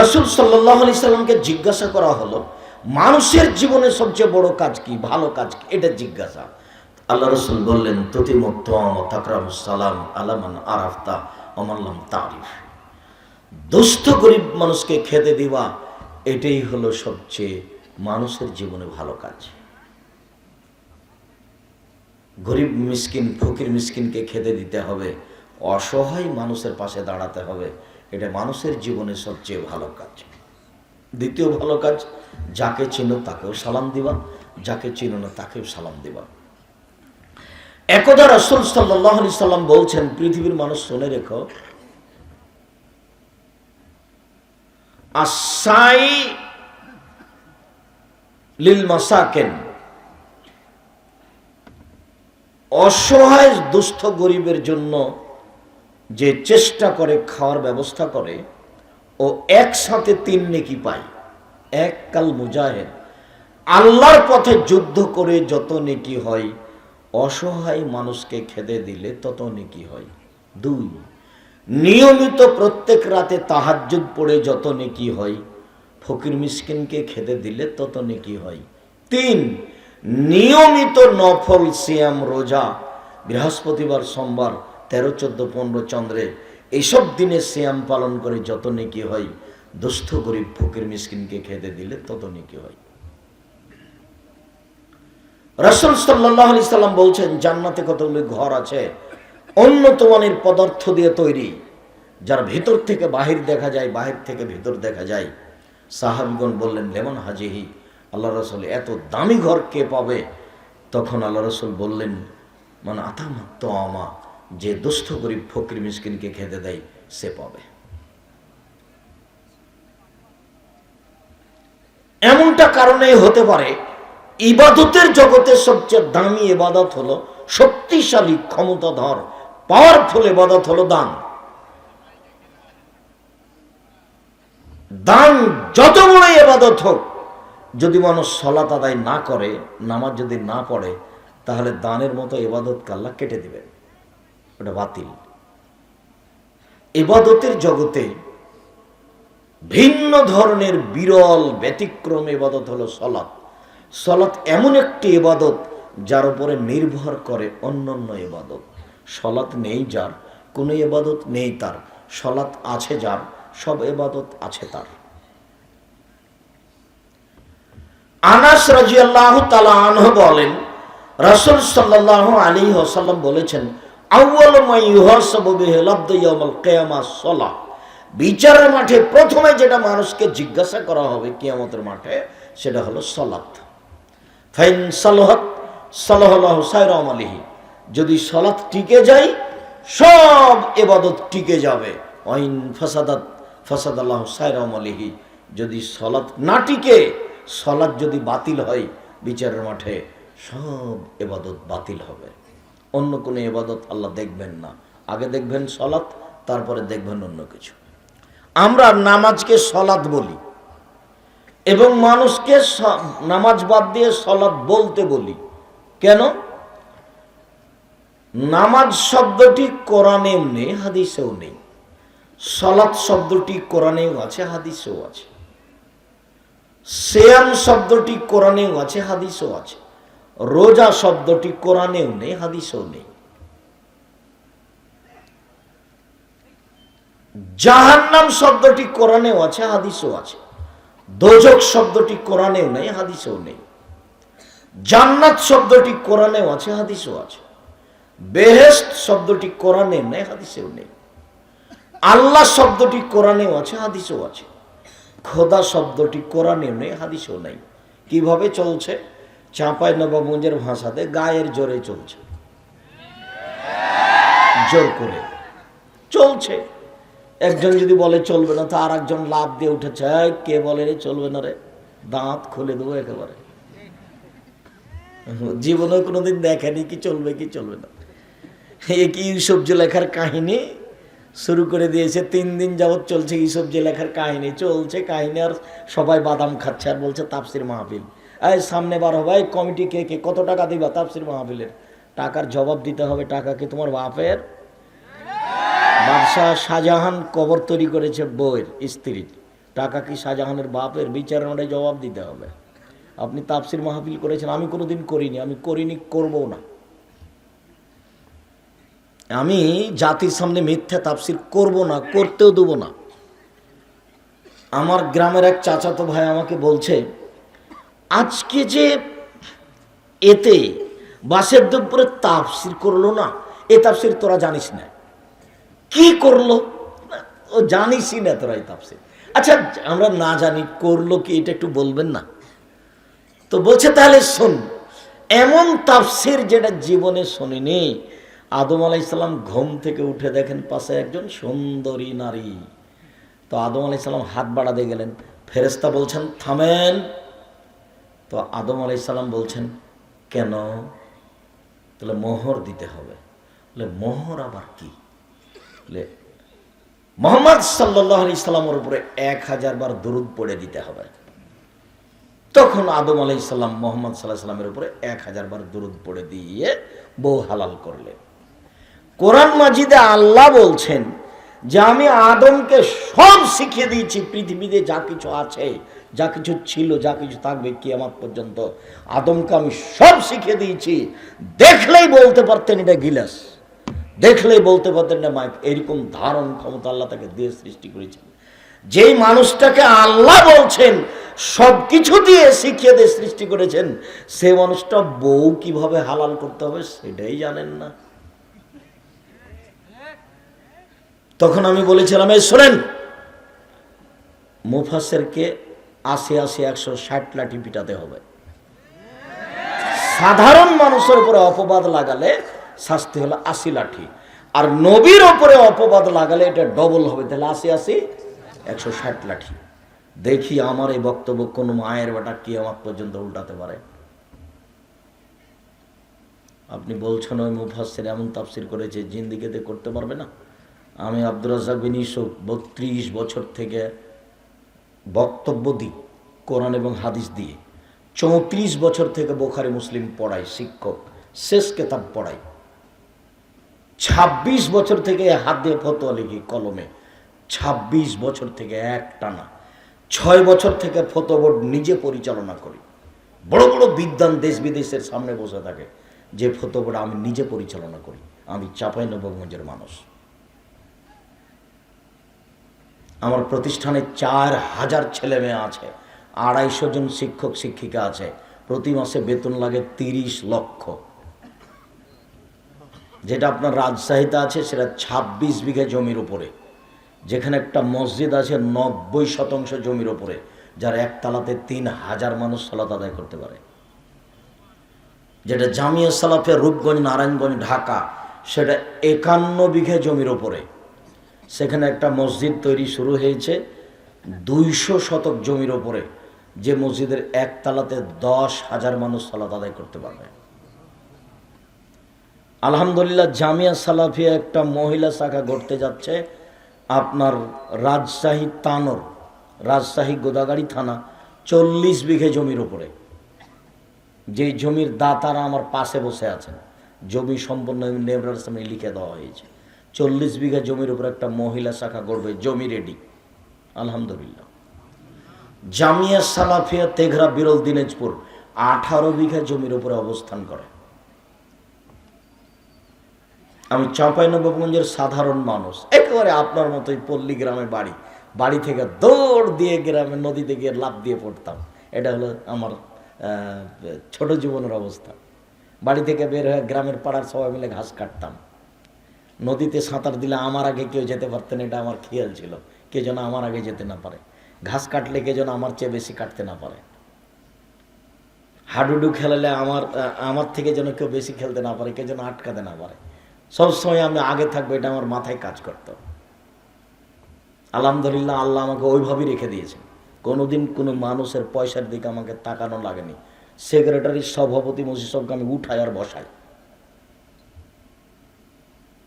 রসুল সাল্লাহ আলি সাল্লামকে জিজ্ঞাসা করা হলো, মানুষের জীবনে সবচেয়ে বড় কাজ কি, ভালো কাজ কি? এটা জিজ্ঞাসা। আল্লাহ রসুল বললেন সালাম আলামান আরাফতা অমাল্লাম তারিফ। দুস্থ গরিব মানুষকে খেতে দিবা, এটাই হলো সবচেয়ে মানুষের জীবনে ভালো কাজ। গরিব মিসকিন, ফকির মিসকিনকে খেতে দিতে হবে, অসহায় মানুষের পাশে দাঁড়াতে হবে। এটা মানুষের জীবনে সবচেয়ে ভালো কাজ। দ্বিতীয় ভালো কাজ, যাকে চিনো তাকেও সালাম দিবা, যাকে চিনো না তাকেও সালাম দিবা। একদা রসুল সাল্লাহ আলি সাল্লাম বলছেন, পৃথিবীর মানুষ শুনে রেখো আসাই লিল মাসাকেন, অসহায় দুস্থ গরিবের জন্য যে চেষ্টা করে খাওয়ার ব্যবস্থা করে, ও একসাথে তিন নেকি পায়। এক কাল মুজাহেদ। আল্লাহর পথে যুদ্ধ করে যত নেকি হয়, অসহায় মানুষকে খেদে দিলে তত নেকি হয়। দুই, নিয়মিত প্রত্যেক রাতে তাহাজ্জুদ পড়ে যত নেকি হয়, ফকির মিসকিনকে খেদে দিলে তত নেকি হয়। তিন, নিয়মিত নফল সিয়াম রোজা। বৃহস্পতিবার, সোমবার তেরো, চোদ্দ, পনেরো চন্দ্রে এইসব দিনে সিয়াম পালন করে যত নেকি হয়, দুস্থ গরিব ফকির মিসকিনকে খেতে দিলে তত নেকি হয়। রসুল সাল্লাহ আলি সাল্লাম বলছেন, জান্নাতে কতগুলি ঘর আছে, উন্নত মানের পদার্থ দিয়ে তৈরি, যার ভিতর থেকে বাহির দেখা যায়, বাহির থেকে ভিতর দেখা যায়। সাহাবিগণ বললেন, লেমন হাজিহি, আল্লাহ রসুল এত দামি ঘর কে পাবে? তখন আল্লাহ রসুল বললেন মানে আতামাত্ত আমা যে দুস্থ গরিব ফকির মিসকিনকে খেতে দেয়, সে পাবে। এমনটা কারণেই হতে পারে, ইবাদতের জগতের সবচেয়ে দামি এবাদত হলো, শক্তিশালী, ক্ষমতাধর পাওয়ারফুল এবাদত হলো দান। দান যত বড় এবাদত হোক, যদি মানুষ সলাত আদায় না করে, নামাজ যদি না পড়ে, তাহলে দানের মতো এবাদত কাল্লা কেটে দিবেন। ওটা বাতিল। এবাদতের জগতে ভিন্ন ধরনের বিরল ব্যতিক্রম এবাদত হলো সলাৎ। সলাৎ এমন একটি এবাদত যার উপরে নির্ভর করে অন্যান্য এবাদত সলাৎ নেই যার, কোনো এবাদত নেই তার। সলাৎ আছে যার, সব এবাদত আছে তার। আনাস রাজিয়াল্লাহ তালা আনহ বলেন, রাসুল সাল্লাহ আলী ওসাল্লাম বলেছেন কিয়ামা বিচারের মাঠে প্রথমে যেটা মানুষকে জিজ্ঞাসা করা হবে কিয়ামতের মাঠে, সেটা হলো সলাৎ। ফাইন যদি সলাৎ টিকে যায়, সব এবাদত টিকে যাবে। ওয়াইন ফাসাদাত ফাসাদ আল্লাহ সাইরাম আলিহি যদি সলাৎ না টিকে, সলাৎ যদি বাতিল হয়, বিচারের মাঠে সব এবাদত বাতিল হবে। অন্য কোনো এবাদত আল্লাহ দেখবেন না। আগে দেখবেন সলাৎ, তারপরে দেখবেন অন্য কিছু। আমরা নামাজকে সলাৎ বলি এবং মানুষকে নামাজ বাদ দিয়ে সলাৎ বলতে বলি। কেন? নামাজ শব্দটি কোরআনেও নেই, হাদিসেও নেই। সলাৎ শব্দটি কোরআনেও আছে, হাদিসেও আছে। সেয়াম শব্দটি কোরআনেও আছে, হাদিসেও আছে। রোজা শব্দটি কোরআনেও নেই, হাদিসেও নেই। জাহান্নাম শব্দটি কোরআনেও আছে, হাদিসেও আছে। দোজক শব্দটি কোরআনেও নেই, হাদিসেও নেই। জান্নাত শব্দটি কোরআনেও আছে, হাদিসেও আছে। বেহেস্ত শব্দটি কোরআনেও নেই, হাদিসেও নেই। আল্লাহ শব্দটি কোরআনেও আছে, হাদিসেও আছে। খোদা শব্দটি কোরআনেও নেই, হাদিসেও নেই। কীভাবে চলছে? চাঁপাই নবাবগঞ্জের ভাষাতে গায়ের জোরে চলছে। জোর করে। চলছে। একজন যদি বলে, চলবে না, তো আর একজন লাভ দিয়ে উঠেছে কে বলে রে, চলবে না রে? দাঁত খুলে দেবো একেবারে। জীবনে কোনোদিন দেখেনি কি চলবে কি চলবে না। এ কি ইউসুফজি লেখার কাহিনী? শুরু করে দিয়েছে, তিন দিন যাবৎ চলছে ইউসুফজি লেখার কাহিনী। চলছে কাহিনী আর সবাই বাদাম খাচ্ছে আর বলছে তাপসির মাহফিল। এই সামনে বার হবে এই কমিটি কে কে, কত টাকা দিবা তাপসির মাহফিলের? টাকার জবাব দিতে হবে টাকা কি তোমার বাপের? বাদশাহ শাহজাহান কবর তৈরি করেছে বউয়ের স্ত্রীর। টাকা কি শাহজাহানের বাপের? বিচারের মাঠে জবাব দিতে হবে। আপনি তাপসির মাহফিল করেছেন, আমি কোনোদিন করিনি, আমি করিনি, করবও না। আমি জাতির সামনে মিথ্যা তাপসির করব না, করতেও দেবো না। আমার গ্রামের এক চাচাতো ভাই আমাকে বলছে আজকে যে এতে বাসের দুপুরে তাফসির করল না, এ তাফসির তোরা জানিস না। কি করল? ও জানিসই না তোরা এই তাফসির। আচ্ছা আমরা না জানি, করল কি, এটা একটু বলবেন না? তো বলছে, তাহলে শোন, এমন তাফসির যেটা জীবনে শোনেনি। আদম আলাইসাল্লাম ঘুম থেকে উঠে দেখেন পাশে একজন সুন্দরী নারী। তো আদম আলাইসাল্লাম হাত বাড়াতে গেলেন। ফেরেস্তা বলছেন, থামেন। তো আদম আলাইসাল্লাম বলছেন, কেন? তাহলে মোহর দিতে হবে। বলে মোহর আবার কি? মোহাম্মদ সাল্লাহ আলি সাল্লামের উপরে এক হাজার বার দরুদ পড়ে দিতে হবে। তখন আদম আলাই সাল্লাম মোহাম্মদ সাল্লাহ সাল্লামের উপরে এক হাজার বার দরুদ পড়ে দিয়ে বউ হালাল করলেন। কোরআন মাজিদে আল্লাহ বলছেন যে, আমি আদমকে সব শিখিয়ে দিয়েছি, পৃথিবীতে যা কিছু আছে যা কিছু ছিল, যা কিছু থাকবে কি আমার পর্যন্ত, আদমকে আমি সব শিখিয়ে দিয়েছি। দেখলেই বলতে পারতেন এটা গিলাস। দেখলেই বলতে পারতেন না মাইক। এরকম ধারণ ক্ষমতা আল্লাহ তাকে দিয়ে সৃষ্টি করেছেন। যেই মানুষটাকে আল্লাহ বলছেন, সব কিছু দিয়ে শিখিয়ে দিয়ে সৃষ্টি করেছেন, সে মানুষটা বউ কীভাবে হালাল করতে হবে সেটাই জানেন না। তখন আমি বলেছিলাম, এই শোনেন মুফাসেরকে আশি আশি, একশো, ষাট লাঠি পিটাতে হবে। সাধারণ মানুষের উপরে অপবাদ লাগালে শাস্তি হলো আশি লাঠি। আর নবীর ওপরে অপবাদ লাগালে এটা ডবল হবে। তাহলে আশি আশি, একশো, ষাট লাঠি। দেখি আমার এই বক্তব্য কোন মায়ের বেটা কি আমার পর্যন্ত উল্টাতে পারে। আপনি বলছেন ওই মুফাসের এমন তাফসির করেছে, জিন্দিগিতে করতে পারবে না? আমি আব্দুর রাজাক বিন ইউসুফ বত্রিশ বছর থেকে বক্তব্য দিই, কোরআন এবং হাদিস দিয়ে। চৌত্রিশ বছর থেকে বোখারি মুসলিম পড়াই শিক্ষক, শেষ কেতাব পড়াই ২৬ বছর থেকে হাত দিয়ে ফতোয়া লিখি কলমে। ২৬ বছর থেকে এক টানা। ছয় বছর থেকে ফতো বোর্ড নিজে পরিচালনা করি। বড় বড় বিদ্যান দেশ বিদেশের সামনে বসে থাকে যে ফতো বোর্ড আমি নিজে পরিচালনা করি। আমি চাপাই নবগঞ্জের মানুষ। আমার প্রতিষ্ঠানে চার হাজার ছেলে মেয়ে আছে, আড়াইশো জন শিক্ষক শিক্ষিকা আছে, প্রতি মাসে বেতন লাগে তিরিশ লক্ষ। যেটা আপনার রাজশাহীতে আছে, সেটা ২৬ বিঘা জমির উপরে। যেখানে একটা মসজিদ আছে, নব্বই শতাংশ জমির উপরে, যার একতলাতে তিন হাজার মানুষ সালাত আদায় করতে পারে। যেটা জামিয়া সালাফে রূপগঞ্জ, নারায়ণগঞ্জ, ঢাকা, সেটা একান্ন বিঘা জমির ওপরে সেখানে একটা মসজিদ তৈরি শুরু হয়েছে দুইশো শতক জমির ওপরে। যে মসজিদের একতলাতে দশ হাজার মানুষ সালাত আদায় করতে পারবে। আলহামদুলিল্লাহ, জামিয়া সালাফিয়া একটা মহিলা শাখা গড়তে যাচ্ছে। আপনার রাজশাহী তানর, রাজশাহী গোদাগাড়ি থানা, চল্লিশ বিঘে জমির ওপরে। যে জমির দাতারা আমার পাশে বসে আছেন, জমি সম্পন্ন নেবরার সামনে লিখে দেওয়া হয়েছে। চল্লিশ বিঘা জমির উপর একটা মহিলা শাখা গড়বে, জমি রেডি আলহামদুলিল্লাহ। জামিয়া সালাফিয়া তেঘরা বিরল দিনাজপুর আঠারো বিঘা জমির উপরে অবস্থান করে। আমি চাঁপাইনবাবগঞ্জের সাধারণ মানুষ, একেবারে আপনার মতোই পল্লী গ্রামে বাড়ি। বাড়ি থেকে দৌড় দিয়ে গ্রামে, নদীতে গিয়ে লাভ দিয়ে পড়তাম। এটা হলো আমার ছোট জীবনের অবস্থা। বাড়ি থেকে বের হয়ে গ্রামের পাড়ার সবাই মিলে ঘাস কাটতাম। নদীতে সাঁতার দিলে আমার আগে কেউ যেতে পারতেন, এটা আমার খেয়াল ছিল। কে যেন আমার আগে যেতে না পারে। ঘাস কাটলে কে যেন আমার চেয়ে বেশি কাটতে না পারে। হাডুডু খেলালে আমার আমার থেকে যেন কেউ বেশি খেলতে না পারে, কে যেন আটকাতে না পারে। সবসময় আমি আগে থাকব, এটা আমার মাথায় কাজ করত। আলহামদুলিল্লাহ, আল্লাহ আমাকে ওইভাবেই রেখে দিয়েছে কোনোদিন কোনো মানুষের পয়সার দিকে আমাকে তাকানো লাগেনি। সেক্রেটারির সভাপতি মসজিদ সবকে আমি উঠাই আর বসাই।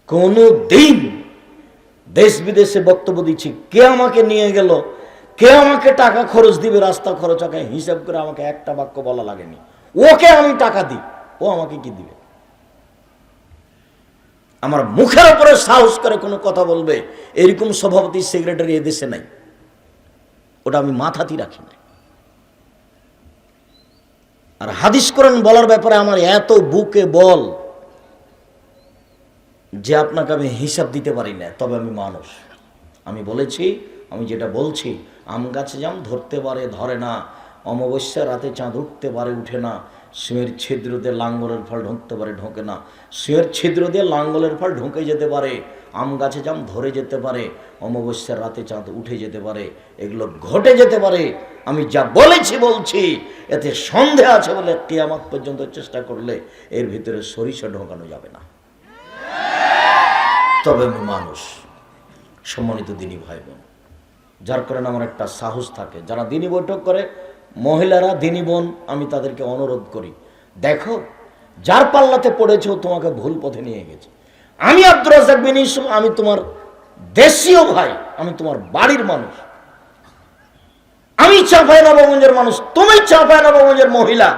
কোনো দিন দেশ বিদেশে বক্তব্য দিচ্ছি, কে আমাকে নিয়ে গেল, কে আমাকে টাকা খরচ দিবে, রাস্তা খরচ আগে হিসাব করে আমাকে একটা বাক্য বলা লাগেনি। ওকে আমি টাকা দিই, ও আমাকে কি দিবে? আমার মুখের উপরে সাহস করে কোনো কথা বলবে, এরকম সভাপতি সেক্রেটারি এদেশে নাই। ওটা আমি মাথাতেই রাখি না আর হাদিস কোরআন বলার ব্যাপারে আমার এত বুকে বল যে আপনাকে আমি হিসাব দিতে পারি না, তবে আমি মানুষ। আমি বলেছি, আমি যেটা বলছি, আম গাছে জাম ধরতে পারে, ধরে না, অমাবস্যা রাতে চাঁদ উঠতে পারে, উঠে না সিঁয়ের ছিদ্র দিয়ে লাঙ্গলের ফল ঢুকতে পারে, ঢোকে না সিঁয়ের ছিদ্র দিয়ে লাঙ্গলের ফল ঢুকে যেতে পারে, আম গাছে জাম ধরে যেতে পারে অমাবস্যার রাতে চাঁদ উঠে যেতে পারে, এগুলো ঘটে যেতে পারে, আমি যা বলেছি বলছি, এতে সন্দেহ আছে বলে কেয়ামত পর্যন্ত চেষ্টা করলে এর ভিতরে সরিষা ঢোকানো যাবে না। তবে আমি মানুষ, সম্মানিত দিনী ভাই বোন যার কারণে আমার একটা সাহস থাকে। যারা দিনী বৈঠক করে, মহিলারা দিনী বোন, আমি তাদেরকে অনুরোধ করি, দেখো, যার পাল্লাতে পড়েছে তোমাকে ভুল পথে নিয়ে গেছে। আমি আব্দুর রাজাক বিন ইউসুফ, আমি তোমার দেশীয় ভাই, আমি তোমার বাড়ির মানুষ। আমি চাঁপাই নবগঞ্জের মানুষ, তুমি চাঁপাই নবগঞ্জের মহিলা।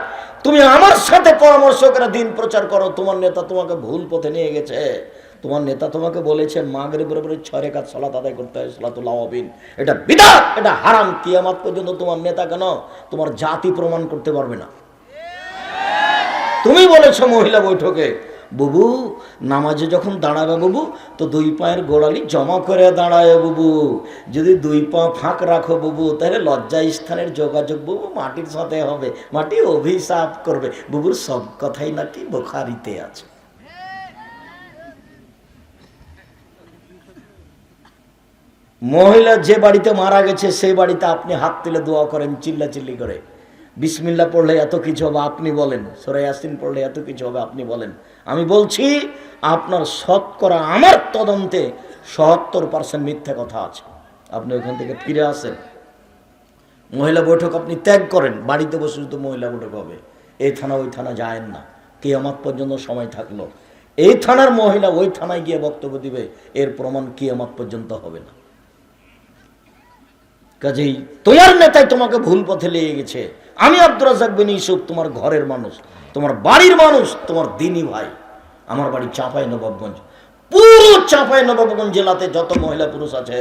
তুমি আমার সাথে পরামর্শ করে দিন প্রচার করো। তোমার নেতা তোমাকে ভুল পথে নিয়ে গেছে। তোমার নেতা তোমাকে বলেছে মাগরে বরাবর ছয় রেখা সলাত আদায় করতে হয়, সালাতুল্লাহ এটা বিদাত, এটা হারাম। কিয়ামাত পর্যন্ত তোমার নেতা কেন? তোমার জাতি প্রমাণ করতে পারবে না। তুমি বলেছ মহিলা বৈঠকে বুবু, নামাজে যখন দাঁড়াবে বুবু, তো দুই পায়ের গোড়ালি জমা করে দাঁড়ায় বুবু। যদি দুই পা ফাঁক রাখো বুবু, তাহলে লজ্জা স্থানের যোগাযোগ বুবু মাটির সাথে হবে, মাটি অভিশাপ করবে। বুবুর সব কথাই নাকি বোখারিতে আছে। মহিলা যে বাড়িতে মারা গেছে, সেই বাড়িতে আপনি হাত তুলে দোয়া করেন চিল্লা চিল্লি করে। বিসমিল্লা পড়লে এত কিছু হবে, আপনি বলেন। সোরাই আসিন পড়লে এত কিছু হবে, আপনি বলেন। আমি বলছি, আপনার শতকরা আমার তদন্তে সত্তর পার্সেন্ট মিথ্যা কথা আছে। আপনি ওখান থেকে ফিরে আসেন। মহিলা বৈঠক আপনি ত্যাগ করেন, বাড়িতে বসে শুধু মহিলা বৈঠক হবে। এই থানা, ওই থানা যায়েন না। কে আমার পর্যন্ত সময় থাকল। এই থানার মহিলা ওই থানায় গিয়ে বক্তব্য দিবে, এর প্রমাণ কি আমার পর্যন্ত হবে না। কাজেই তোমার নেতাই তোমাকে ভুল পথে লেগে গেছে। আমি আব্দুর রাজাক বিন ইউসুফ, তোমার ঘরের মানুষ, তোমার বাড়ির মানুষ, তোমার দিনী ভাই। আমার বাড়ি চাঁপাই নবাবগঞ্জ। পুরো চাঁপাই নবাবগঞ্জ জেলাতে যত মহিলা পুরুষ আছে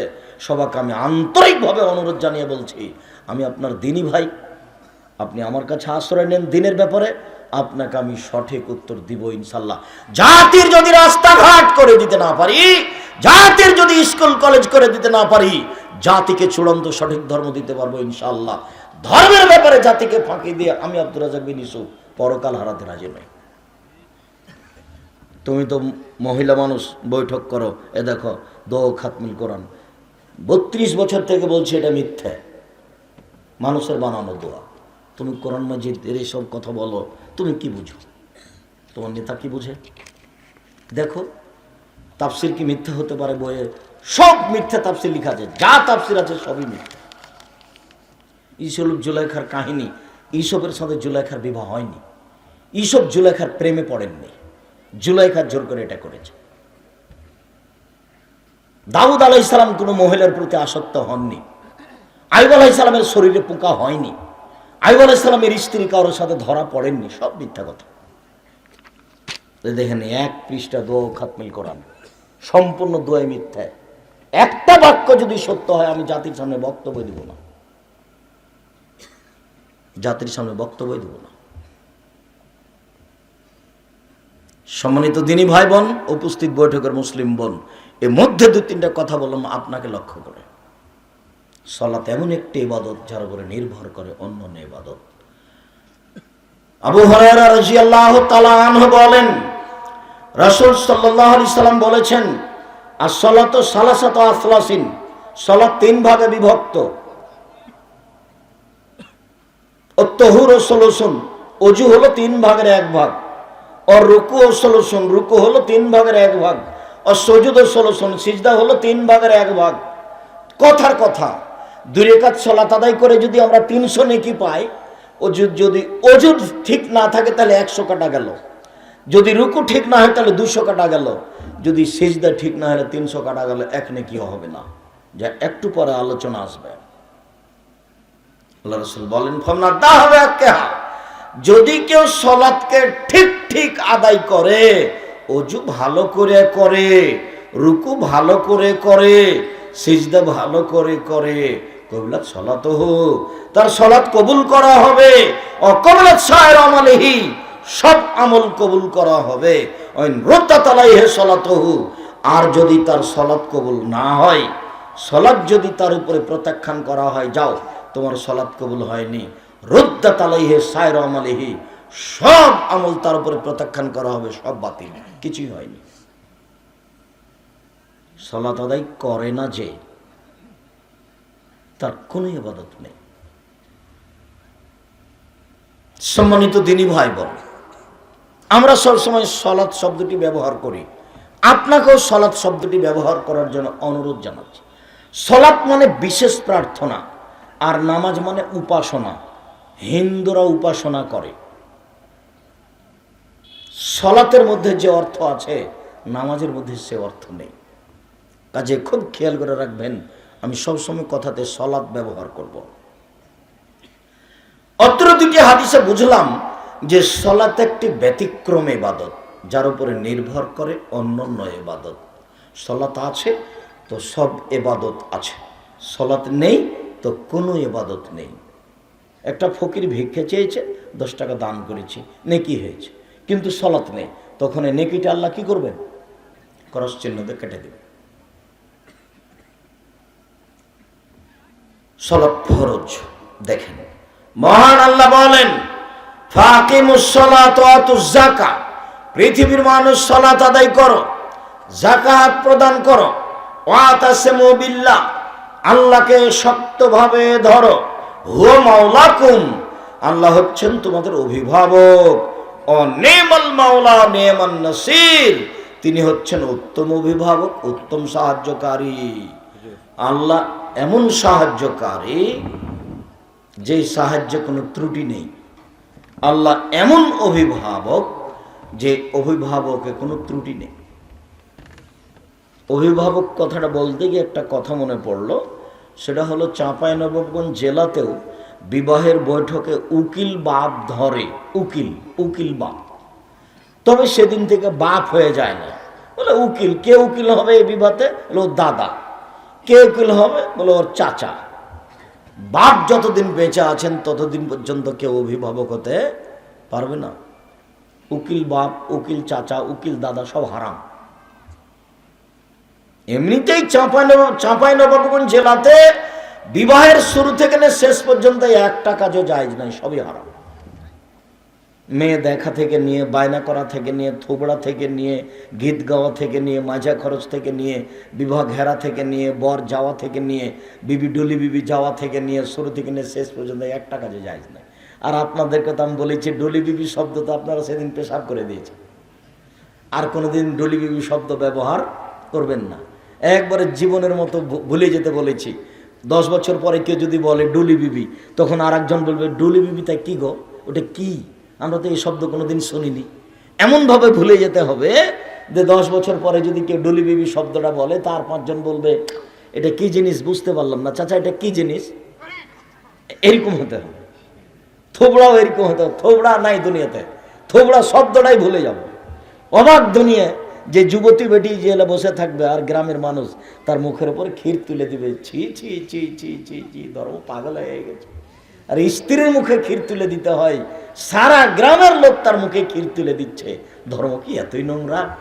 সবাকে আমি আন্তরিকভাবে অনুরোধ জানিয়ে বলছি, আমি আপনার দিনী ভাই। আপনি আমার কাছে আশ্রয় নেন দিনের ব্যাপারে, আপনাকে আমি সঠিক উত্তর দিব ইনশাল্লাহ জাতির যদি রাস্তাঘাট করে দিতে না পারি, জাতির যদি স্কুল কলেজ করে দিতে না পারি, জাতিকে চূড়ান্ত সঠিক ধর্ম দিতে পারব ইনশাল্লাহ ধর্মের ব্যাপারে জাতিকে ফাঁকি দিয়ে আমি আব্দুর রাজাক বিন ইসু পরকাল হারাতে রাজি নই। তুমি তো মহিলা মানুষ, বৈঠক করো, এ দেখো, দো খাতমিল কোরআন। বত্রিশ বছর থেকে বলছি এটা মিথ্যে। মানুষের বানানো দোয়া। তুমি কোরআন মাজিদের এইসব কথা বলো, তুমি কি বুঝো? তোমার নেতা কি বুঝে? দেখো, তাফসির কি মিথ্যা হতে পারে বইয়ে? সব মিথ্যা তাফসির লিখা আছে, যা তাফসির আছে সবই মিথ্যা। ঈশল জুলাইখার কাহিনী ঈসবের সাথে জুলাইখার বিবাহ হয়নি। ঈসব জুলাইখার প্রেমে পড়েননি। জুলাইখার জোর করে এটা করেছে। দাউদ আলাহ ইসলাম কোনো মহিলার প্রতি আসক্ত হননি। আইব আলাহ ইসলামের শরীরে পোকা হয়নি। আইব আলাহ ইসলামের স্ত্রী কারোর সাথে ধরা পড়েননি, সব মিথ্যা কথা। দেখেন, এক পৃষ্ঠা দো খাতমিল করান। সম্পূর্ণ দোয় মিথ্যা। একটা বাক্য যদি সত্য হয়, আমি জাতির সামনে বক্তব্য দিব না। জাতির সামনে বক্তব্য দিব না। সম্মানিত দিনী ভাই বোন, উপস্থিত বৈঠকের মুসলিম বোন এর মধ্যে দু তিনটা কথা বললাম আপনাকে লক্ষ্য করে। সলাত এমন একটি ইবাদত যার উপরে নির্ভর করে অন্য ইবাদত। আবু হরাইরা বলেন, রাসূল সাল্লাম বলেছেন as-salatu সালাসাত আসলাসিন সলাত তিন ভাগে বিভক্ত। অত্তহুর ও সলুসুন, অজু হলো তিন ভাগের এক ভাগ। আর রুকু ও সলুসুন, রুকু হলো তিন ভাগের এক ভাগ। আর সজুদ ও সলুসুন, সিজদা হলো তিন ভাগের এক ভাগ। কথার কথা, দুই রেখাত সলাত আদায় করে যদি আমরা তিনশো নেকি পাই, অজু যদি অজু ঠিক না থাকে তাহলে একশো কাটা গেল। যদি রুকু ঠিক না হয় তাহলে দুশো কাটা গেল। যদি সিজদা ঠিক না হলে তিনশো কাটা গেল, এক নেকি হবে না। যা একটু পরে আলোচনা আসবে। আল্লাহ রসুল বলেন ফমনা দা হবে কেহা যদি কেউ সলাৎকে ঠিক ঠিক আদায় করে, অজু ভালো করে করে, রুকু ভালো করে করে, সিজদা ভালো করে করে, কবিলাত সলাত তার সলাৎ কবুল করা হবে, অকবলাত সাহের আমলেহি সব আমল কবুল করা হবে তালাই হে সলাতহু আর যদি তার সলাৎ কবুল না হয় সলাৎ যদি তার উপরে প্রত্যাখ্যান করা হয়, যাও। তোমার সলাৎ কবুল হয়নি। রোদ্দা তালাই হে সাহের সব আমল তার উপরে প্রত্যাখ্যান করা হবে, সব বাতিল। কিছুই হয়নি। সলাত আদায় করে না যে, তার কোনো ইবাদত নেই। সম্মানিত দিনী ভাই বোন আমরা সবসময় সলাৎ শব্দটি ব্যবহার করি। আপনাকেও সলাৎ শব্দটি ব্যবহার করার জন্য অনুরোধ জানাচ্ছি। সলাৎ মানে বিশেষ প্রার্থনা। আর নামাজ মানে উপাসনা। হিন্দুরা উপাসনা করে। সলাতের মধ্যে যে অর্থ আছে, নামাজের মধ্যে সে অর্থ নেই। কাজে খুব খেয়াল করে রাখবেন, আমি সবসময় কথাতে সলাৎ ব্যবহার করব। অত্র দুটি হাদিসে বুঝলাম যে সলাত একটি ব্যতিক্রম এবাদত যার উপরে নির্ভর করে অন্যান্য এবাদত সলাত আছে, তো সব এবাদত আছে। সলাত নেই তো কোনো এবাদত নেই। একটা ফকির ভিক্ষে চেয়েছে, দশ টাকা দান করেছি, নেকি হয়েছে, কিন্তু সলাত নেই। তখন এই নেকিটা আল্লাহ কি করবেন? করস চিহ্ন কেটে দেবে সলাৎ ফরজ, দেখেন। মহান আল্লাহ বলেন জাকা পৃথিবীর মানুষ সলাত আদায় করো জাকাত প্রদান করো। ওয়াতাসিমুবিল্লাহ আল্লাহকে শক্তভাবে ধরো। হুয়া মাওলাকুম। আল্লাহ হচ্ছেন তোমাদের অভিভাবক। ও নেমাল মাওলা, নেমান নাসির। তিনি হচ্ছেন উত্তম অভিভাবক, উত্তম সাহায্যকারী। আল্লাহ এমন সাহায্যকারী যে সাহায্যে কোনো ত্রুটি নেই। আল্লাহ এমন অভিভাবক যে অভিভাবকে কোনো ত্রুটি নেই। অভিভাবক কথাটা বলতে গিয়ে একটা কথা মনে পড়ল, সেটা হলো চাঁপাইনবাবগঞ্জ জেলাতেও বিবাহের বৈঠকে উকিল বাপ ধরে, উকিল উকিল বাপ। তবে সেদিন থেকে বাপ হয়ে যায় না বলে, উকিল, কে উকিল হবে এই বিবাহে বলে, ওর দাদা। কে উকিল হবে? বলে, ওর চাচা। বাপ যতদিন বেঁচে আছেন, ততদিন পর্যন্ত কেউ অভিভাবক হতে পারবে না। উকিল বাপ, উকিল চাচা, উকিল দাদা সব হারাম। এমনিতেই চাঁপাই চাঁপাই নবাবগঞ্জ জেলাতে বিবাহের শুরু থেকে শেষ পর্যন্ত একটা কাজও যায় নাই, সবই হারাম। মেয়ে দেখা থেকে নিয়ে, বায়না করা থেকে নিয়ে, থোবড়া থেকে নিয়ে, গীত গাওয়া থেকে নিয়ে মাজা খরচ থেকে নিয়ে, বিবাহ ঘেরা থেকে নিয়ে, বর যাওয়া থেকে নিয়ে, বিবি ডুলি বিবি যাওয়া থেকে নিয়ে, শুরু থেকে নিয়ে শেষ পর্যন্ত একটা কাজে যায় না আর আপনাদেরকে তো আমি বলেছি, ডলি বিবি শব্দ তো আপনারা সেদিন পেশাব করে দিয়েছে আর কোনোদিন ডলি বিবি শব্দ ব্যবহার করবেন না। একবারে জীবনের মতো ভুলে যেতে বলেছি। দশ বছর পরে কেউ যদি বলে, ডুলি বিবি, তখন আর একজন বলবে, ডুলি বিবি তাই কি গো? ওটা কি? আমরা তো এই শব্দ কোনোদিন শুনিনি। এমনভাবে ভুলে যেতে হবে যে দশ বছর পরে যদি কেউ ডুলি বিবি শব্দটা বলে, তার পাঁচজন বলবে, এটা কি জিনিস? বুঝতে পারলাম না। চাচা, এটা কি জিনিস? এরকম হতে হবে। থোবড়াও এরকম হতে হবে। থোবড়া নাই দুনিয়াতে। থোবড়া শব্দটাই ভুলে যাব। অবাক দুনিয়া যে যুবতী বেটি জেলে বসে থাকবে আর গ্রামের মানুষ, তার মুখের উপর ক্ষীর তুলে দিবে, ছি ছি ছি ছি ছি ছি, ধর্ম পাগল হয়ে গেছে। আর স্ত্রীর মুখে ক্ষীর তুলে দিতে হয়, সারা গ্রামের লোক তার মুখে ক্ষীর তুলে দিচ্ছে। ধর্ম কি এতই নোংরা?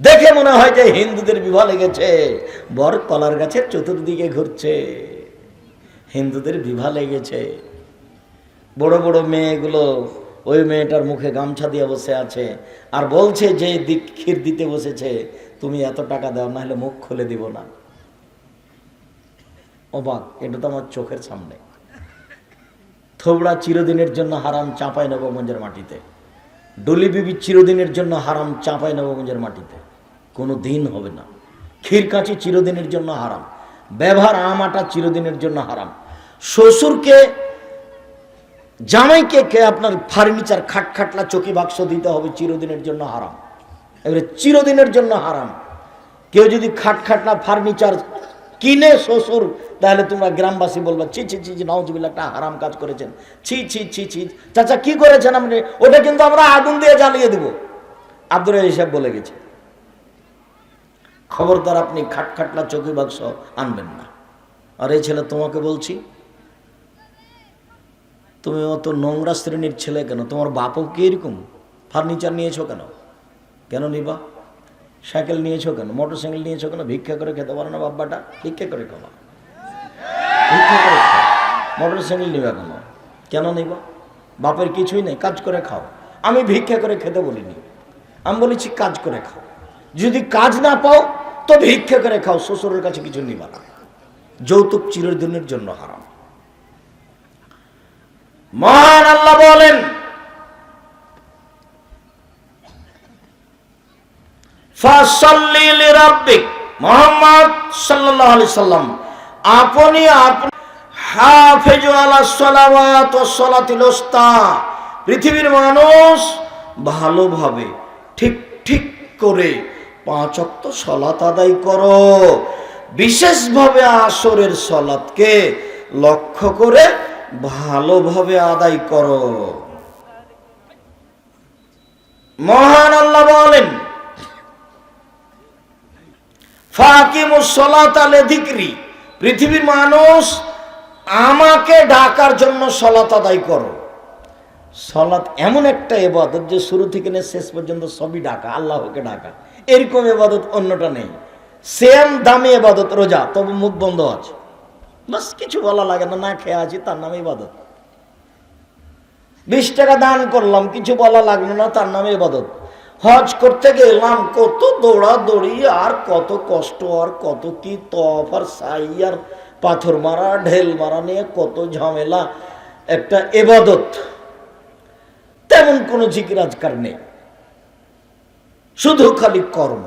দেখে মনে হয় যে হিন্দুদের বিবাহ লেগেছে, বর কলার গাছের চতুর্দিকে ঘুরছে। হিন্দুদের বিবাহ লেগেছে। বড় বড় মেয়েগুলো ওই মেয়েটার মুখে গামছা দিয়ে বসে আছে আর বলছে, যে দিক ক্ষীর দিতে বসেছে, তুমি এত টাকা দাও না হলে মুখ খুলে দিব না। অবাক, এটা তো আমার চোখের সামনে। থোবড়া চিরদিনের জন্য হারাম চাঁপাই নবগঞ্জের মাটিতে। ডলি বিবি চিরদিনের জন্য হারাম চাঁপাই নবগঞ্জের মাটিতে। কোনো দিন হবে না। ক্ষীরকাঁচি চিরদিনের জন্য হারাম। ব্যবহার আমাটা চিরদিনের জন্য হারাম। শ্বশুরকে জামাইকে কে আপনার ফার্নিচার খাট খাটলা চকি বাক্স দিতে হবে চিরদিনের জন্য হারাম। এবারে চিরদিনের জন্য হারাম। কেউ যদি খাট খাটলা ফার্নিচার কিনে শ্বশুর, তাহলে তোমরা গ্রামবাসী বলবা, ছি ছি ছি নওয়াজবিল্লা একটা হারাম কাজ করেছেন। ছি ছি ছি ছি চাচা, কি করেছেন আপনি? ওটা কিন্তু আমরা আগুন দিয়ে জ্বালিয়ে দেব। আব্দুল হিসাব বলে গেছে। খবরদার আপনি খাট খাটলা চকি বাক্স আনবেন না। আর এই ছেলে তোমাকে বলছি তুমি অত নোংরা শ্রেণির ছেলে কেন? তোমার বাপও কি এরকম? ফার্নিচার নিয়েছো কেন? কেন নিবা? সাইকেল নিয়েছো কেন? মোটর সাইকেল নিয়েছো কেন? ভিক্ষা করে খেতে পারো না বাব্বাটা ভিক্ষা করে খাওয়া ভিক্ষা করে খাও। মোটর সাইকেল নিবা কেন? কেন নিবা? বাপের কিছুই নেই, কাজ করে খাও। আমি ভিক্ষা করে খেতে বলিনি। আমি বলেছি কাজ করে খাও। যদি কাজ না পাও, তো ভিক্ষা করে খাও। শ্বশুরের কাছে কিছু নিবা না। যৌতুক চিরদিনের জন্য হারাম। মহান আল্লাহ বলেন মুহাম্মদ সাল্লাল্লাহু আলাইহি সাল্লাম, আপনি আপনি আলা পৃথিবীর মানুষ ভালোভাবে ঠিক ঠিক করে পাঁচ ওয়াক্ত সালাত আদায় করো। বিশেষভাবে আসরের সালাতকে লক্ষ্য করে ভালোভাবে আদায় করো। মহান আল্লাহ বলেন দিকরি পৃথিবীর মানুষ আমাকে ডাকার জন্য সলাত আদায় করো। সলাত এমন একটা এবাদত যে শুরু থেকে নিয়ে শেষ পর্যন্ত সবই ডাকা, আল্লাহকে ডাকা। এরকম এবাদত অন্যটা নেই। সেম দামি এবাদত রোজা, তবে মুখ বন্ধ আছে। বাস, কিছু বলা লাগে না না খেয়ে আছি, তার নামে ইবাদত। বিশ টাকা দান করলাম, কিছু বলা লাগল না, তার নামে ইবাদত। হজ করতে গেলাম, কত দৌড়াদৌড়ি, আর কত কষ্ট, আর কত কি তফ, আর সাই, আর পাথর মারা, ঢেল মারা নিয়ে কত ঝামেলা, একটা এবাদত তেমন কোনো জিকির আজকার নেই। শুধু খালি কর্ম।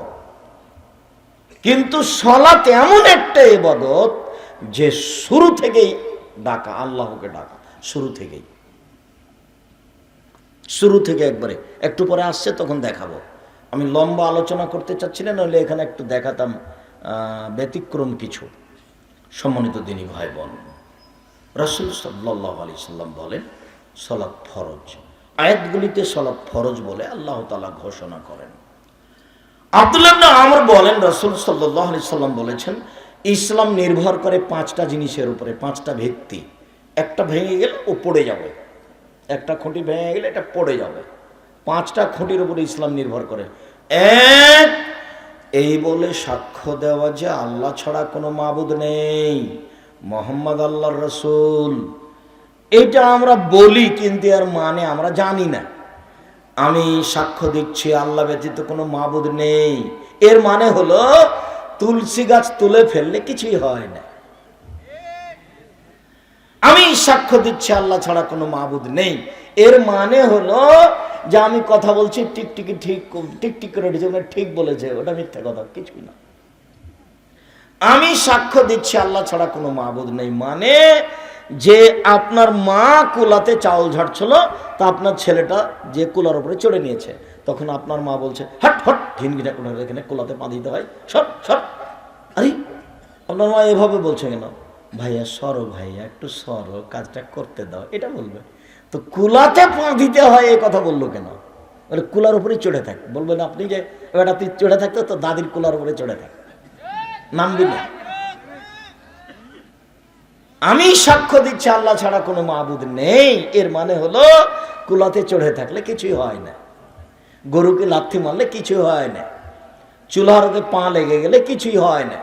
কিন্তু সলাত এমন একটা এবাদত যে শুরু থেকেই ডাকা, আল্লাহকে ডাকা, শুরু থেকেই। শুরু থেকে একবারে, একটু পরে আসছে, তখন দেখাবো। আমি লম্বা আলোচনা করতে চাচ্ছি না, নইলে এখানে একটু দেখাতাম ব্যতিক্রম কিছু। সম্মানিত দিনী ভাই বোন রসুল সাল্লাহ আলি সাল্লাম বলেন, সলাৎ ফরজ। আয়াতগুলিতে সলাৎ ফরজ বলে আল্লাহ তালা ঘোষণা করেন। আব্দুল্লাহ আমর বলেন, রসুল সাল্লাহ আলি সাল্লাম বলেছেন ইসলাম নির্ভর করে পাঁচটা জিনিসের উপরে, পাঁচটা ভিত্তি। একটা ভেঙে গেলে ও পড়ে যাবে। একটা খুঁটি ভেঙে গেলে এটা পড়ে যাবে। পাঁচটা খুঁটির উপরে ইসলাম নির্ভর করে। এক, এই বলে সাক্ষ্য দেওয়া যে আল্লাহ ছাড়া কোনো মাবুদ নেই। মোহাম্মদ আল্লাহর রসুল। এটা আমরা বলি কিন্তু আর মানে আমরা জানি না। আমি সাক্ষ্য দিচ্ছি, আল্লাহ ব্যতীত কোনো মাবুদ নেই। এর মানে হলো তুলসী গাছ তুলে ফেললে কিছুই হয় না। আমি সাক্ষ্য দিচ্ছি, আল্লাহ ছাড়া কোনো মাবুদ নেই। এর মানে হলো যে আমি কথা বলছি, টিকটিকি ঠিক, টিকটিক করে উঠেছে মানে ঠিক বলেছে, ওটা মিথ্যা কথা, কিছুই না। আমি সাক্ষ্য দিচ্ছি, আল্লাহ ছাড়া কোনো মাহবুদ নেই। মানে যে আপনার মা কুলাতে চাউল ঝাড়ছিল, তা আপনার ছেলেটা যে কুলার উপরে চড়ে নিয়েছে। তখন আপনার মা বলছে, হট হট ঘিনঘিনা করে এখানে কোলাতে পা দিতে হয়। সব সব আরে, আপনার মা এভাবে বলছে কেন? ভাইয়া, সরো ভাইয়া, একটু সরো, কাজটা করতে দাও। এটা বলবে। তো কুলাতে পা দিতে হয়, এই কথা বলল কেন? বলে, কুলার উপরে চড়ে থাক। বলবেন আপনি যে, এবার তুই চড়ে থাকতো তো দাদির কুলার উপরে চড়ে থাক। নামবি না। আমি সাক্ষ্য দিচ্ছি, আল্লাহ ছাড়া কোনো মাহবুদ নেই। এর মানে হলো, কুলাতে চড়ে থাকলে কিছুই হয় না। গরুকে লাথি মারলে কিছু হয় না। চুলারতে পা লেগে গেলে কিছুই হয় না।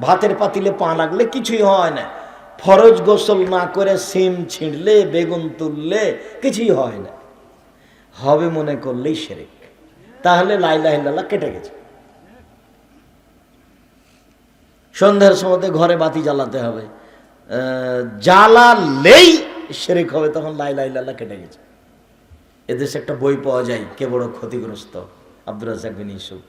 ভাতের পাতিলে পা লাগলে কিছুই হয় না। ফরজ গোসল না করে সিম ছিঁড়লে, বেগুন তুললে কিছুই হয় না। হবে মনে করলেই সেরেক তাহলে লাইলাহিল্লাহ কেটে গেছে। সন্ধ্যার সময় ঘরে বাতি জ্বালাতে হবে। জ্বালালেই সেরেক হবে, তখন লাইলাহিল্লাহ কেটে গেছে। এদেশে একটা বই পাওয়া যায়, কে বড় ক্ষতিগ্রস্ত? আব্দুর রাজাক বিন ইউসুফ।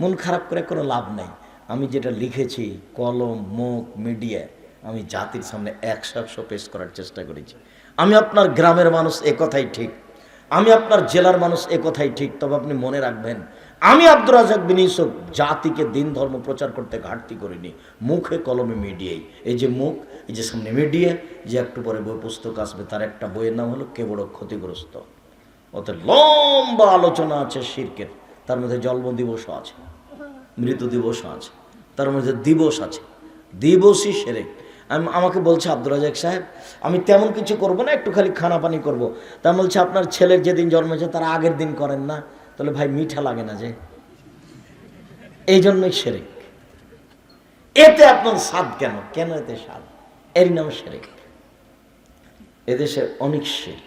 মন খারাপ করে কোনো লাভ নাই। আমি যেটা লিখেছি, কলম, মুখ, মিডিয়া, আমি জাতির সামনে একশো একশো পেশ করার চেষ্টা করেছি। আমি আপনার গ্রামের মানুষ, এ কথাই ঠিক। আমি আপনার জেলার মানুষ, এ কথাই ঠিক। তবে আপনি মনে রাখবেন, আমি আব্দুর রাজাক বিন ইউসুফ জাতিকে দিন ধর্ম প্রচার করতে ঘাটতি করিনি। মুখে কলমে মিডিয়াই। এই যে মুখ, এই যে সামনে মিডিয়া, যে একটু পরে বই পুস্তক আসবে, তার একটা বইয়ের নাম হলো, কে বড় ক্ষতিগ্রস্ত? ওতে লম্বা আলোচনা আছে শিরকের। তার মধ্যে জন্ম দিবসও আছে, মৃত্যু দিবসও আছে, তার মধ্যে দিবস আছে। দিবসই সেরেক। আমি, আমাকে বলছে আব্দুল রাজাক সাহেব, আমি তেমন কিছু করব না, একটু খালি খানা পানি করব তা বলছে, আপনার ছেলের যেদিন জন্মেছে তার আগের দিন করেন না। তাহলে ভাই মিঠা লাগে না যে। এই জন্যই সেরেক। এতে আপনার স্বাদ কেন? কেন এতে স্বাদ? এর নাম সেরেক। এদেশে অনেক শেখ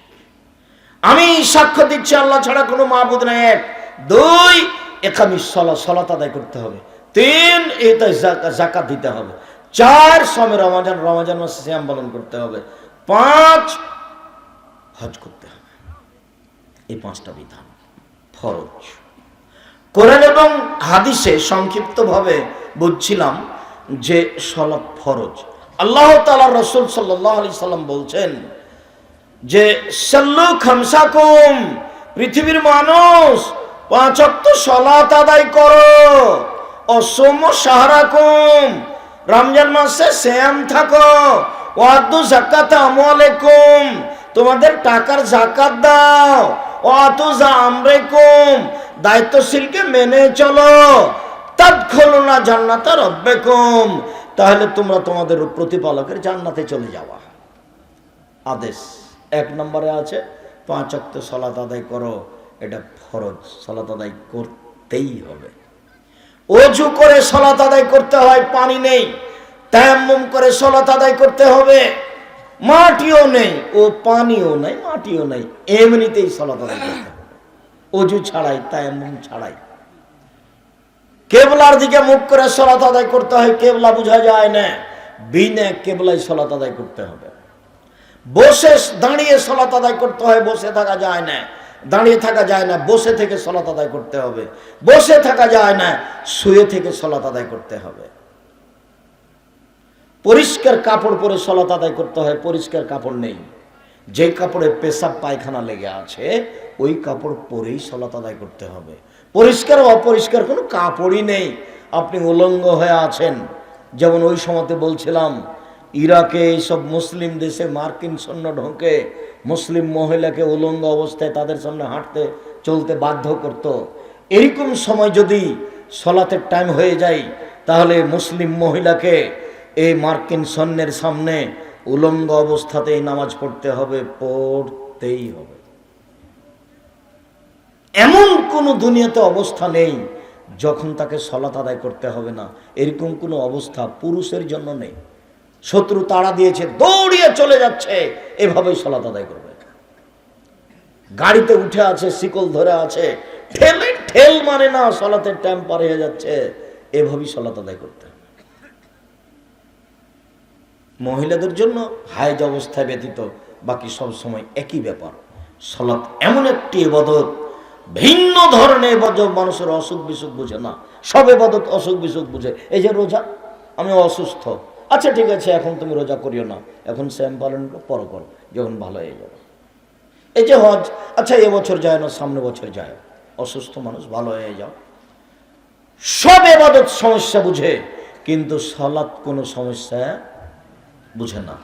আমি সাক্ষ্য দিচ্ছি, আল্লাহ ছাড়া কোনো মাহবুদ নাই। এক, দুই, এখানে সলা সলাত আদায় করতে হবে। তিন, এটা জাকাত দিতে হবে। চার সময় রমাজান রমাজান মাসে শ্যাম পালন করতে হবে। পাঁচ, হজ করতে হবে। এই পাঁচটা বিধান ফরজ। কোরআন এবং হাদিসে সংক্ষিপ্তভাবে বুঝছিলাম যে সলাৎ ফরজ। আল্লাহ তালা রসুল সাল্লাহ আলি সাল্লাম বলছেন যে সাল্লু খামসাকুম, পৃথিবীর মানুষ পাঁচ অক্ত সলাত আদায় করো। অসম সাহারাকুম, রমজান মাসে শ্যাম থাকো। ওয়াদু জাকাত আমলেকুম তোমাদের টাকার জাকাত দাও। ওয়াতু জামরেকুম দায়িত্বশীলকে মেনে চলো। তাৎক্ষণ না জান্নাতা রব্বেকুম, তাহলে তোমরা তোমাদের প্রতিপালকের জান্নাতে চলে যাওয়া। আদেশ। এক নম্বরে আছে, পাঁচ অক্ত সলাত আদায় করো, এটা ফরজ, সলাত আদায় করতেই হবে। অজু করে সলাত আদায় করতে হয়, পানি নেই, তায়াম্মুম করে সলাত আদায় করতে হবে, মাটিও নেই, ও পানিও নেই, মাটিও নেই, এমনিতেই সলাত আদায় করতে হবে। অজু ছাড়াই, তায়াম্মুম ছাড়াই। কেবলার দিকে মুখ করে সলাত আদায় করতে হয়, কেবলা বোঝা যায় না, বিনা কেবলাই সলাত আদায় করতে হবে। বসে দাঁড়িয়ে সলাত আদায় করতে হয়, বসে থাকা যায় না। দাঁড়িয়ে থাকা যায় না, বসে থেকে সলাত আদায় করতে হবে। বসে থাকা যায় না, শুয়ে থেকে সলাত আদায় করতে হবে। পরিষ্কার কাপড় পরে সলাত আদায় করতে হয়, পরিষ্কার কাপড় নেই। যে কাপড়ে পেশাব, পায়খানা লেগে আছে, ওই কাপড় পরেই সলাত আদায় করতে হবে। পরিষ্কার অপরিষ্কার কোনো কাপড়ই নেই। আপনি উলঙ্গ হয়ে আছেন। যেমন ওই সময়তে বলছিলাম ইরাকে এইসব মুসলিম দেশে মার্কিন সৈন্য ঢোকে, মুসলিম মহিলাকে উলঙ্গ অবস্থায় তাদের সামনে হাঁটতে, চলতে বাধ্য করত। এরকম সময় যদি সলাতের টাইম হয়ে যায়, তাহলে মুসলিম মহিলাকে এই মার্কিন সৈন্যের সামনে উলঙ্গ অবস্থাতেই নামাজ পড়তে হবে, পড়তেই হবে। এমন কোন দুনিয়াতে অবস্থা নেই যখন তাকে সলাত আদায় করতে হবে না। এরকম কোনো অবস্থা পুরুষের জন্য নেই। শত্রু তাড়া দিয়েছে, দৌড়িয়ে চলে যাচ্ছে। এভাবেই সলাত আদায় করবে। গাড়িতে উঠে আছে, শিকল ধরে আছে। ঠেলে ঠেল মানে না, সলাতের টাইম পার হয়ে যাচ্ছে। এভাবেই সলাত আদায় করতে মহিলাদের জন্য হাইজ অবস্থায় ব্যতীত বাকি সব সময় একই ব্যাপার। সলাৎ এমন একটি এবাদত ভিন্ন ধরনের এবাদত মানুষের অসুখ বিসুখ বুঝে না। সব এবাদত অসুখ বিসুখ বুঝে। এই যে রোজা, আমি অসুস্থ। আচ্ছা ঠিক আছে, এখন তুমি রোজা করিও না। এখন শ্যাম পালন পর করো, যখন ভালো হয়ে যাবে। এই যে হজ আচ্ছা এবছর যায় না, সামনে বছর যায়। অসুস্থ মানুষ, ভালো হয়ে যাও। সব এবাদত সমস্যা বুঝে, কিন্তু সলাৎ কোনো সমস্যা বুঝে না।